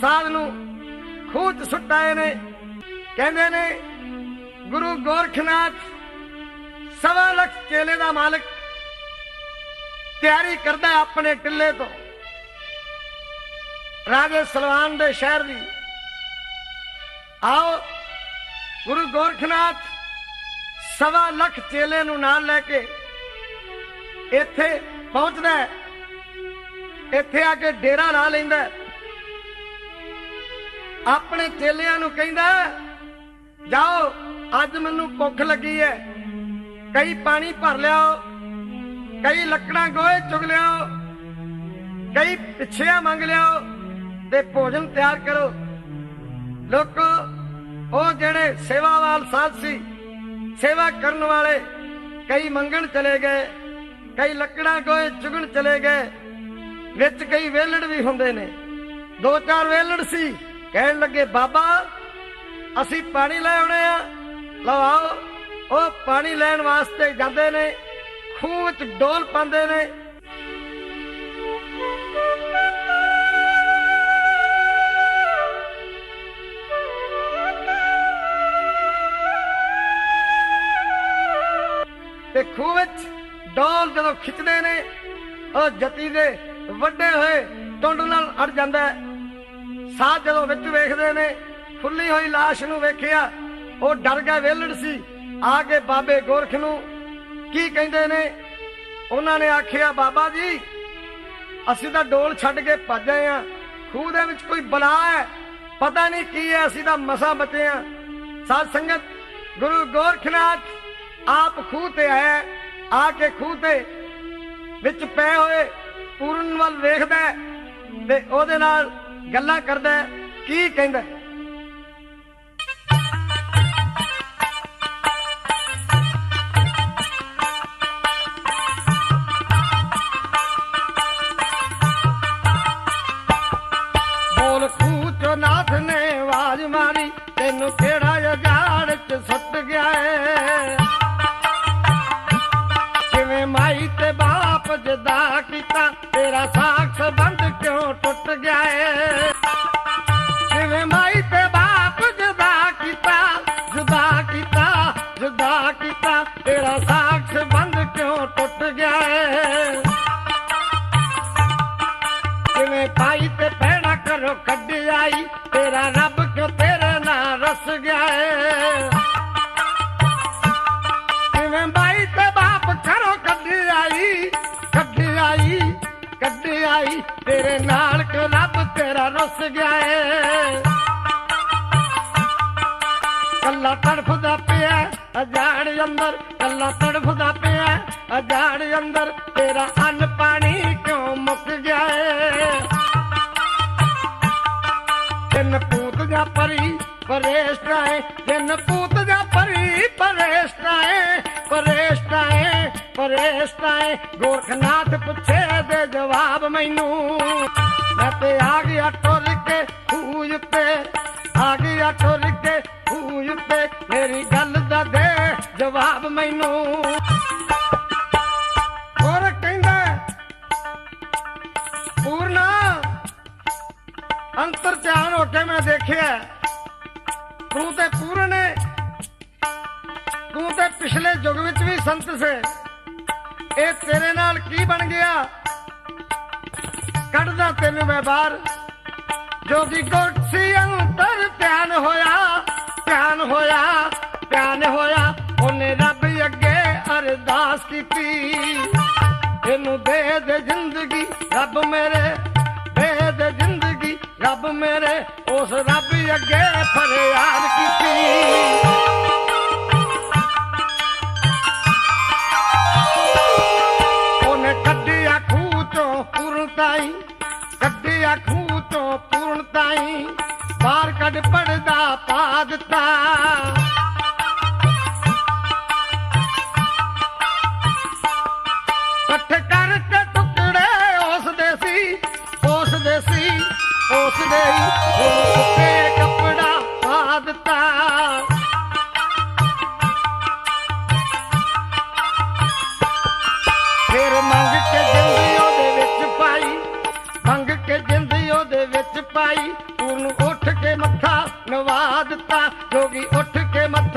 ਸਾਧ ਨੂੰ ਖੂਹ 'ਚ ਸੁੱਟਾਏ ਨੇ। ਕਹਿੰਦੇ ਨੇ, ਗੁਰੂ ਗੋਰਖਨਾਥ ਸਵਾ ਲੱਖ ਚੇਲੇ ਦਾ ਮਾਲਕ ਤਿਆਰੀ ਕਰਦਾ ਆਪਣੇ ਟਿੱਲੇ ਤੋਂ। ਰਾਜੇ ਸਲਵਾਨ ਦੇ ਸ਼ਹਿਰ ਦੀ। ਆਓ, ਗੁਰੂ ਗੋਰਖਨਾਥ ਸਵਾ ਲੱਖ ਚੇਲੇ ਨੂੰ ਨਾਲ ਲੈ ਕੇ ਇੱਥੇ ਪਹੁੰਚਦਾ ਇੱਥੇ ਆ ਕੇ ਡੇਰਾ ਲਾ ਲੈਂਦਾ ਆਪਣੇ ਚੇਲਿਆਂ ਨੂੰ ਕਹਿੰਦਾ, ਜਾਓ, ਅੱਜ ਮੈਨੂੰ ਭੁੱਖ ਲੱਗੀ ਹੈ ਕਈ ਪਾਣੀ ਭਰ ਲਿਆਓ, ਕਈ ਲੱਕੜਾਂ ਗੋਹੇ ਚੁਗ ਲਿਆਓ, ਕਈ ਪਿੱਛਿਆਂ ਮੰਗ ਲਿਆਓ ਤੇ ਭੋਜਨ ਤਿਆਰ ਕਰੋ। ਲੋਕੋ, ਉਹ ਜਿਹੜੇ ਸੇਵਾਵਾਲ ਸਾਧ ਸੀ, ਸੇਵਾ ਕਰਨ ਵਾਲੇ, ਕਈ ਮੰਗਣ ਚਲੇ ਗਏ, ਕਈ ਲੱਕੜਾਂ ਗੋਹੇ ਚੁਗਣ ਚਲੇ ਗਏ। ਵਿੱਚ ਕਈ ਵੇਲੜ ਵੀ ਹੁੰਦੇ ਨੇ। ਦੋ ਚਾਰ ਵੇਲੜ ਸੀ। ਕਹਿਣ ਲੱਗੇ, ਬਾਬਾ, ਅਸੀਂ ਪਾਣੀ ਲੈ ਆਉਣੇ ਆ। ਲਓ ਆਓ। ਉਹ ਪਾਣੀ ਲੈਣ ਵਾਸਤੇ ਜਾਂਦੇ ਨੇ। ਖੂਹ ਵਿੱਚ ਡੋਲ ਪਾਉਂਦੇ ਨੇ। ਤੇ ਖੂਹ ਵਿੱਚ ਡੋਲ ਜਦੋਂ ਖਿੱਚਦੇ ਨੇ, ਉਹ ਜਤੀ ਦੇ ਵੱਡੇ ਹੋਏ ਟੁੰਡ ਨਾਲ ਅੜ ਜਾਂਦਾ ਹੈ। ਸਾਹ ਜਦੋਂ ਵਿੱਚ ਵੇਖਦੇ ਨੇ ਫੁੱਲੀ ਹੋਈ লাশ ਨੂੰ ਵੇਖਿਆ, ਉਹ ਡਰ ਗਿਆ ਵੇਲੜ ਸੀ। ਆ ਕੇ ਬਾਬੇ ਗੋਰਖ ਨੂੰ ਕੀ ਕਹਿੰਦੇ ਨੇ? ਉਹਨਾਂ ਨੇ ਆਖਿਆ, ਬਾਬਾ ਜੀ, ਅਸੀਂ ਤਾਂ ਡੋਲ ਛੱਡ ਕੇ ਭੱਜ ਆਏ ਆ। ਖੂਹ ਦੇ ਵਿੱਚ ਕੋਈ ਬਲਾ ਹੈ। ਪਤਾ ਨਹੀਂ ਕੀ ਹੈ, ਅਸੀਂ ਤਾਂ ਮਸਾ ਬਚੇ ਆ। ਸਾਧ ਸੰਗਤ, ਗੁਰੂ ਗੋਰਖਨਾਥ ਆਪ ਖੂਹ ਤੇ ਆਇਆ। ਆ ਕੇ ਖੂਹ ਤੇ ਵਿੱਚ ਪਏ ਹੋਏ ਪੂਰਨ ਵੱਲ ਵੇਖਦਾ ਤੇ ਉਹਦੇ ਨਾਲ ਗੱਲਾਂ ਕਰਦਾ ਕੀ ਕਹਿੰਦਾ ਨੇ ਆਵਾਜ਼ ਮਾਰੀ, ਤੈਨੂੰ ਕਿਹੜਾ ਯਾਰ ਚ ਸੁੱਟ ਗਿਆ ਏ? ਕਿਵੇਂ ਮਾਈ ਤੇ ਬਾਪ ਜਦਾ ਕੀਤਾ, ਤੇਰਾ ਸਾਖ ਸੰਬੰਧ ਕਿਉਂ ਟੁੱਟ ਗਿਆ ਏ? ਸੰਬੰਧ ਟੁੱਟ ਗਿਆ ਏ ਕਿਵੇਂ ਪਾਈ ਤੇ ਪਹਿਣਾ ਕਰੋ ਕੱਢ ਆਈ, ਤੇਰਾ ਰੱਬ ਕਿਉਂ ਤੇਰੇ ਨਾਲ ਰਸ ਗਿਆ ਏ ਕਿਵੇਂ ਬਾਈ ਤੇ ਬਾਪ ਕਰੋ ਕੱਢ ਆਈ ਕੱਢ ਆਈ ਕੱਢ ਆਈ, ਤੇਰੇ ਨਾਲ ਕਿਉਂ ਰੱਬ ਤੇਰਾ ਰਸ ਗਿਆ ਏ ਕੱਲਾ ਤੜਫਦਾ ਪਿਆ, ਅਜਾੜ ਅੰਦਰ, ਕੱਲਾ ਤੜਫਦਾ ਪਿਆ। ਅਜਾੜ ਅੰਦਰ, ਤੇਰਾ ਅੰਨ ਪਾਣੀ ਕਿਉਂ ਮੁੱਕ ਗਿਆ ਏ ਜਿੰਨ ਪੂਤ ਜਾਂ ਪਰੀ ਪਰੇਸ਼ਟਾਏ ਜਿੰਨ ਪੂਤ ਜਾਂ ਪਰੀ ਪਰੇਸ਼ਟਾਏ ਪਰੇਸ਼ਟਾਏ ਪਰੇਸ਼ਟਾਏ ਗੋਰਖਨਾਥ ਪੁੱਛੇ ਦੇ ਜਵਾਬ ਮੈਨੂੰ। ਤੂੰ ਤੇ ਪੂਰਨ ਹੈ ਤੂੰ ਤੇ ਪਿਛਲੇ ਯੁੱਗ ਵਿੱਚ ਵੀ ਸੰਤ ਸੇ। ਇਹ ਤੇਰੇ ਨਾਲ ਕੀ ਬਣ ਗਿਆ? ਕੱਢਦਾ ਤੈਨੂੰ ਮੈਂ ਬਾਹਰ। ਜੋ ਕੋਠੀ ਅੰਤਰ ਧਿਆਨ ਹੋਇਆ ਧਿਆਨ ਹੋਇਆ ਧਿਆਨ ਹੋਇਆ। ਉਹਨੇ ਰੱਬ ਅੱਗੇ ਅਰਦਾਸ ਕੀਤੀ। ਇਹਨੂੰ ਦੇ ਦੇ ਜ਼ਿੰਦਗੀ ਰੱਬ ਮੇਰੇ, ਦੇ ਦੇ ਜ਼ਿੰਦਗੀ ਰੱਬ ਮੇਰੇ। ਉਸ ਰੱਬ ਅੱਗੇ ਫਰਿਆਦ ਕੱਢਿਆ ਖੂਹ ਚੋਂ ਪੂਰਨ ਤਾਈ, ਬਾਹਰ ਕੱਢ ਪੜਦਾ ਪਾ ਦਿੱਤਾ। ਇਕੱਠ ਕਰਕੇ ਟੁਕੜੇ ਉਸ ਦੇ ਸੀ ਉਸ ਦੇ ਸੀ ਉਸ ਦੇ ਹੀ ਕੱਪੜਾ ਪਾ ਦਿੱਤਾ। ਪਾਈ। ਤੂੰ ਉੱਠ ਕੇ ਮੱਥਾ ਨਵਾ ਦਿੱਤਾ। ਜੋਗੀ ਉੱਠ ਕੇ ਮੱਥਾ